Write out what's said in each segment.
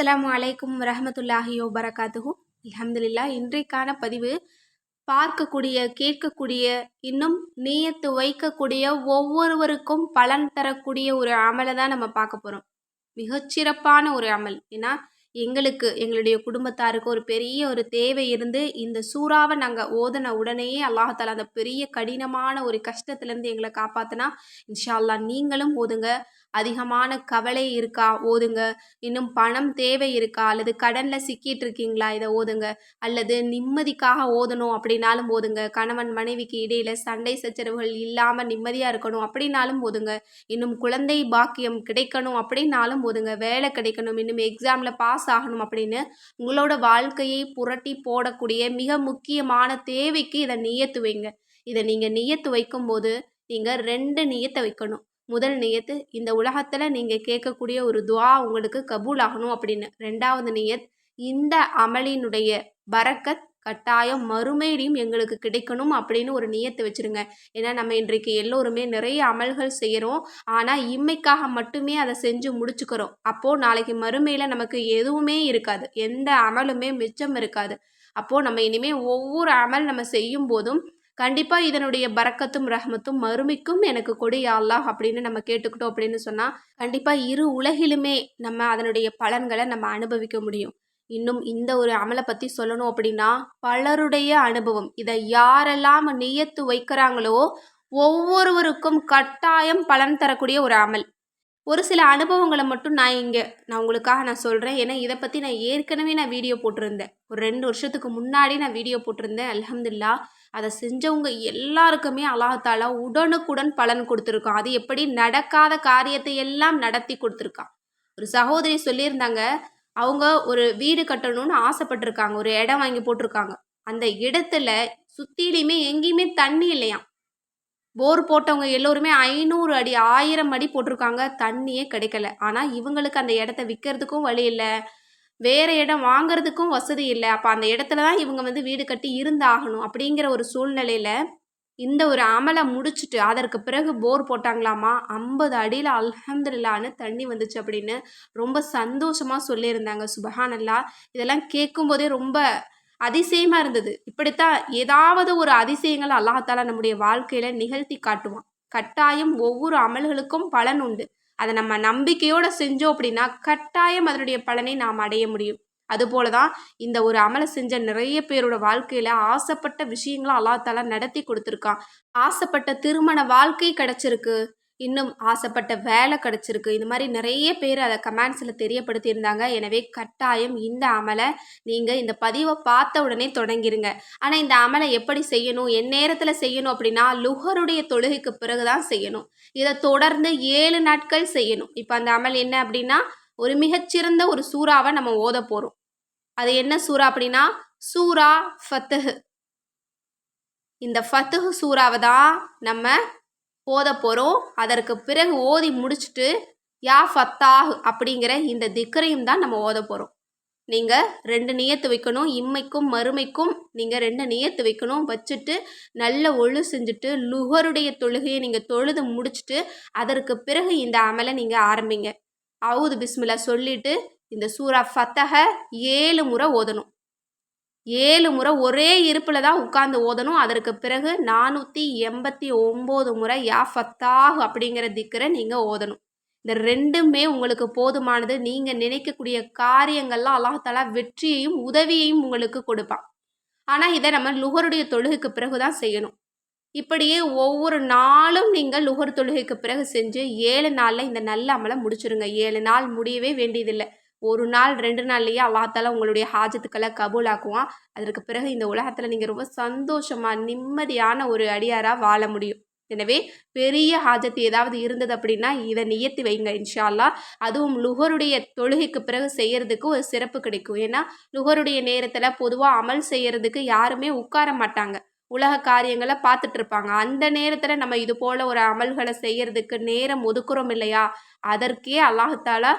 அஸ்லாம் வலைக்கும் ரஹமத்துல்லாஹியோ வபரகாத்துஹூ. அலமதுல்லா இன்றைக்கான பதிவு பார்க்கக்கூடிய கேட்கக்கூடிய இன்னும் நீயத்து வைக்கக்கூடிய ஒவ்வொருவருக்கும் பலன் தரக்கூடிய ஒரு அமலை தான் நம்ம பார்க்க போகிறோம் மிகச்சிறப்பான ஒரு அமல். ஏன்னா எங்களுக்கு எங்களுடைய குடும்பத்தாருக்கு ஒரு பெரிய ஒரு தேவை இருந்து இந்த சூறாவை நாங்கள் ஓதன உடனேயே அல்லாஹால அந்த பெரிய கடினமான ஒரு கஷ்டத்துலேருந்து எங்களை காப்பாற்றினா இன்ஷா அல்லா நீங்களும் ஓதுங்க. அதிகமான கவலை இருக்கா? ஓதுங்க. இன்னும் பணம் தேவை இருக்கா? அல்லது கடனில் சிக்கிட்டு இருக்கீங்களா இதை ஓதுங்க. அல்லது நிம்மதிக்காக ஓதணும் அப்படின்னாலும் ஓதுங்க. கணவன் மனைவிக்கு இடையில சண்டை சச்சரவுகள் இல்லாமல் நிம்மதியாக இருக்கணும் அப்படின்னாலும் ஓதுங்க. இன்னும் குழந்தை பாக்கியம் கிடைக்கணும் அப்படின்னாலும் ஓதுங்க. வேலை கிடைக்கணும். இன்னும் எக்ஸாமில் பாஸ் பாஸ் ஆகணும் அப்படின்னு உங்களோட வாழ்க்கையை புரட்டி போடக்கூடிய மிக முக்கியமான தேவைக்கு இதை நியத்து வைங்க. இதை நீங்கள் நியத்து வைக்கும்போது நீங்கள் ரெண்டு நியத்தை வைக்கணும். முதல் நியத்து இந்த உலகத்தில் நீங்கள் கேட்கக்கூடிய ஒரு துவா உங்களுக்கு கபூல் ஆகணும் அப்படின்னு. ரெண்டாவது நியத் இந்த அமலினுடைய பறக்கத் கட்டாயம் மறுமையிலையும் எங்களுக்கு கிடைக்கணும் அப்படின்னு ஒரு நியத்தை வச்சுருங்க. ஏன்னா நம்ம இன்றைக்கு எல்லோருமே நிறைய அமல்கள் செய்கிறோம் ஆனால் இம்மைக்காக மட்டுமே அதை செஞ்சு முடிச்சுக்கிறோம். அப்போது நாளைக்கு மறுமையில் நமக்கு எதுவுமே இருக்காது. எந்த அமலுமே மிச்சம் இருக்காது. அப்போது நம்ம இனிமேல் ஒவ்வொரு அமல் நம்ம செய்யும் போதும் கண்டிப்பாக இதனுடைய பறக்கத்தும் ரஹமத்தும் மறுமைக்கும் எனக்கு கொடு அல்லாஹ் அப்படின்னு நம்ம கேட்டுக்கிட்டோம் அப்படின்னு சொன்னால் கண்டிப்பாக இரு உலகிலுமே நம்ம அதனுடைய பலன்களை நம்ம அனுபவிக்க முடியும். இன்னும் இந்த ஒரு அமலை பற்றி சொல்லணும் அப்படின்னா பலருடைய அனுபவம். இதை யாரெல்லாம் நியத்து வைக்கிறாங்களோ ஒவ்வொருவருக்கும் கட்டாயம் பலன் தரக்கூடிய ஒரு அமல். ஒரு சில அனுபவங்களை மட்டும் நான் இங்கே நான் உங்களுக்காக நான் சொல்கிறேன் ஏன்னா இதை பற்றி நான் ஏற்கனவே நான் வீடியோ போட்டிருந்தேன். ஒரு ரெண்டு வருஷத்துக்கு முன்னாடி நான் வீடியோ போட்டிருந்தேன். அலமதுல்லா அதை செஞ்சவங்க எல்லாருக்குமே அல்லாஹாலா உடனுக்குடன் பலன் கொடுத்துருக்கான். அது எப்படி நடக்காத காரியத்தை எல்லாம் நடத்தி கொடுத்துருக்கான். ஒரு சகோதரி சொல்லியிருந்தாங்க அவங்க ஒரு வீடு கட்டணும்னு ஆசைப்பட்டிருக்காங்க. ஒரு இடம் வாங்கி போட்டிருக்காங்க. அந்த இடத்துல சுத்திலையுமே எங்கேயுமே தண்ணி இல்லையாம். போர் போட்டவங்க எல்லோருமே ஐநூறு அடி ஆயிரம் அடி போட்டிருக்காங்க. தண்ணியே கிடைக்கல. ஆனால் இவங்களுக்கு அந்த இடத்த விற்கிறதுக்கும் வழி இல்லை. வேறு இடம் வாங்குறதுக்கும் வசதி இல்லை. அப்போ அந்த இடத்துல தான் இவங்க வந்து வீடு கட்டி இருந்தாகணும் அப்படிங்கிற ஒரு சூழ்நிலையில் இந்த ஒரு அமலை முடிச்சுட்டு அதற்கு பிறகு போர் போட்டாங்களாமா? ஐம்பது அடியில் அல்ஹம்துல்லான்னு தண்ணி வந்துச்சு அப்படின்னு ரொம்ப சந்தோஷமாக சொல்லியிருந்தாங்க. சுபஹானல்லா. இதெல்லாம் கேட்கும்போதே ரொம்ப அதிசயமாக இருந்தது. இப்படித்தான் ஏதாவது ஒரு அதிசயங்கள் அல்லாஹாலா நம்முடைய வாழ்க்கையில் நிகழ்த்தி காட்டுவான். கட்டாயம் ஒவ்வொரு அமல்களுக்கும் பலன் உண்டு. அதை நம்ம நம்பிக்கையோடு செஞ்சோம் அப்படின்னா கட்டாயம் அதனுடைய பலனை நாம் அடைய முடியும். அதுபோல தான் இந்த ஒரு அமலை செஞ்ச நிறைய பேரோட வாழ்க்கையில் ஆசைப்பட்ட விஷயங்களும் அல்லாத்தால நடத்தி கொடுத்துருக்கான். ஆசைப்பட்ட திருமண வாழ்க்கை கிடச்சிருக்கு. இன்னும் ஆசைப்பட்ட வேலை கிடச்சிருக்கு. இந்த மாதிரி நிறைய பேர் அதை கமெண்ட்ஸில் தெரியப்படுத்தியிருந்தாங்க. எனவே கட்டாயம் இந்த அமலை நீங்கள் இந்த பதிவை பார்த்த உடனே தொடங்கிருங்க. ஆனால் இந்த அமலை எப்படி செய்யணும்? என் நேரத்தில் செய்யணும் அப்படின்னா லுகருடைய தொழுகைக்கு பிறகு தான் செய்யணும். இதை தொடர்ந்து ஏழு நாட்கள் செய்யணும். இப்போ அந்த அமல் என்ன அப்படின்னா ஒரு மிகச்சிறந்த ஒரு சூறாவை நம்ம ஓத போகிறோம் அது என்ன சூறா அப்படின்னா சூரா ஃபத்துஹு. இந்த ஃபத்துஹு சூறாவை தான் நம்ம ஓத போகிறோம் அதற்கு பிறகு ஓதி முடிச்சுட்டு யா ஃபத்தாஹ் அப்படிங்கிற இந்த திக்கரையும் தான் நம்ம ஓத போகிறோம் நீங்கள் ரெண்டு நியத்து வைக்கணும் இம்மைக்கும் மறுமைக்கும் நீங்கள் ரெண்டு நியத்து வைக்கணும் வச்சுட்டு நல்ல ஒழு செஞ்சுட்டு லுகருடைய தொழுகையை நீங்கள் தொழுது முடிச்சுட்டு அதற்கு பிறகு இந்த அமலை நீங்கள் ஆரம்பிங்க. அவுது பிஸ்மில்லா சொல்லிவிட்டு இந்த சூரா ஃபத்தக ஏழு முறை ஓதணும். ஏழு முறை ஒரே இருப்பில் தான் உட்காந்து ஓதணும். அதற்கு பிறகு நானூற்றி எண்பத்தி ஒம்பது முறை யா ஃபத்தாஹ் அப்படிங்கிற திக்கரை நீங்கள் ஓதணும். இந்த ரெண்டுமே உங்களுக்கு போதுமானது. நீங்கள் நினைக்கக்கூடிய காரியங்கள்லாம் அல்லாஹாலா வெற்றியையும் உதவியையும் உங்களுக்கு கொடுப்பான். ஆனால் இதை நம்ம லுகருடைய தொழுகைக்கு பிறகு தான் செய்யணும். இப்படியே ஒவ்வொரு நாளும் நீங்கள் லுகர் தொழுகைக்கு பிறகு செஞ்சு ஏழு நாளில் இந்த நல்ல அமலை முடிச்சிருங்க. ஏழு நாள் முடியவே வேண்டியதில்லை. ஒரு நாள் ரெண்டு நாள்லேயே அல்லாத்தால உங்களுடைய ஹாஜத்துக்களை கபூலாக்குவான். அதற்கு பிறகு இந்த உலகத்தில் நீங்கள் ரொம்ப சந்தோஷமாக நிம்மதியான ஒரு அடியாராக வாழ முடியும். எனவே பெரிய ஹாஜத்து ஏதாவது இருந்தது அப்படின்னா இதை நியத்தி வைங்க இன்ஷால்லா அதுவும் லுகருடைய தொழுகைக்கு பிறகு செய்யறதுக்கு ஒரு சிறப்பு கிடைக்கும். ஏன்னா லுகருடைய நேரத்தில் பொதுவாக அமல் செய்யறதுக்கு யாருமே உட்கார மாட்டாங்க. உலக காரியங்களை பார்த்துட்டு இருப்பாங்க. அந்த நேரத்தில் நம்ம இது போல் ஒரு அமல்களை செய்யறதுக்கு நேரம் ஒதுக்குறோம் இல்லையா? அதற்கே அல்லாஹாலா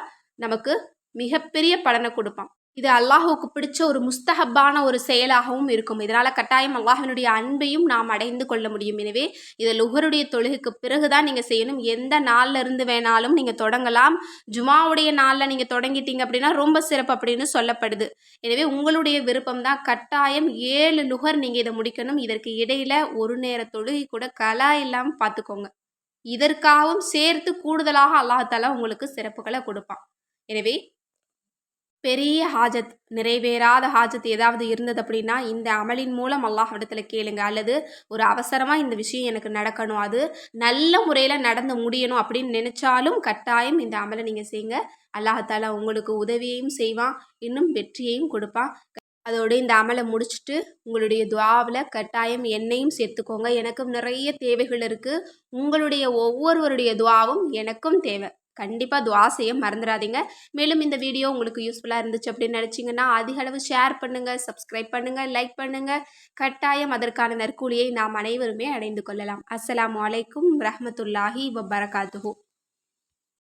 நமக்கு மிகப்பெரிய பலனை கொடுப்பான். இது அல்லாஹுவுக்கு பிடிச்ச ஒரு முஸ்தஹப்பான ஒரு செயலாகவும் இருக்கும். இதனால் கட்டாயம் அல்லாஹினுடைய அன்பையும் நாம் அடைந்து கொள்ள முடியும். எனவே இதை லுகருடைய தொழுகைக்கு பிறகு தான் நீங்கள் செய்யணும். எந்த நாளில் இருந்து வேணாலும் நீங்கள் தொடங்கலாம். ஜுமாவுடைய நாளில் நீங்கள் தொடங்கிட்டீங்க அப்படின்னா ரொம்ப சிறப்பு அப்படின்னு சொல்லப்படுது. எனவே உங்களுடைய விருப்பம் தான் கட்டாயம் ஏழு லுகர் நீங்கள் இதை முடிக்கணும். இதற்கு இடையில் ஒரு நேர தொழுகை கூட கலா இல்லாமல் பார்த்துக்கோங்க இதற்காகவும் சேர்த்து கூடுதலாக அல்லாஹாலா உங்களுக்கு சிறப்புகளை கொடுப்பான். எனவே பெரிய ஹாஜத் நிறைவேறாத ஹாஜத் ஏதாவது இருந்தது அப்படின்னா இந்த அமலின் மூலம் அல்லாஹ் இடத்துல கேளுங்க. அல்லது ஒரு அவசரமாக இந்த விஷயம் எனக்கு நடக்கணும். அது நல்ல முறையில் நடந்து முடியணும் அப்படின்னு நினச்சாலும் கட்டாயம் இந்த அமலை நீங்கள் செய்யுங்க. அல்லாஹால உங்களுக்கு உதவியையும் செய்வான் இன்னும் வெற்றியையும் கொடுப்பான். அதோடு இந்த அமலை முடிச்சுட்டு உங்களுடைய துவாவில் கட்டாயம் என்னையும் சேர்த்துக்கோங்க. எனக்கும் நிறைய தேவைகள் இருக்குது உங்களுடைய ஒவ்வொருவருடைய துவாவும் எனக்கும் தேவை. கண்டிப்பாக துவா செய்ய மறந்துடாதீங்க மேலும் இந்த வீடியோ உங்களுக்கு யூஸ்ஃபுல்லாக இருந்துச்சு அப்படின்னு நினச்சிங்கன்னா அதிக அளவு ஷேர் பண்ணுங்கள் சப்ஸ்கிரைப் பண்ணுங்கள் லைக் பண்ணுங்கள் கட்டாயம் அதற்கான நற்கூலியை நாம் அனைவருமே அடைந்து கொள்ளலாம். அஸ்லாம் வலைக்கும் ரஹமத்துல்லாஹி வபரகாத்துஹூ.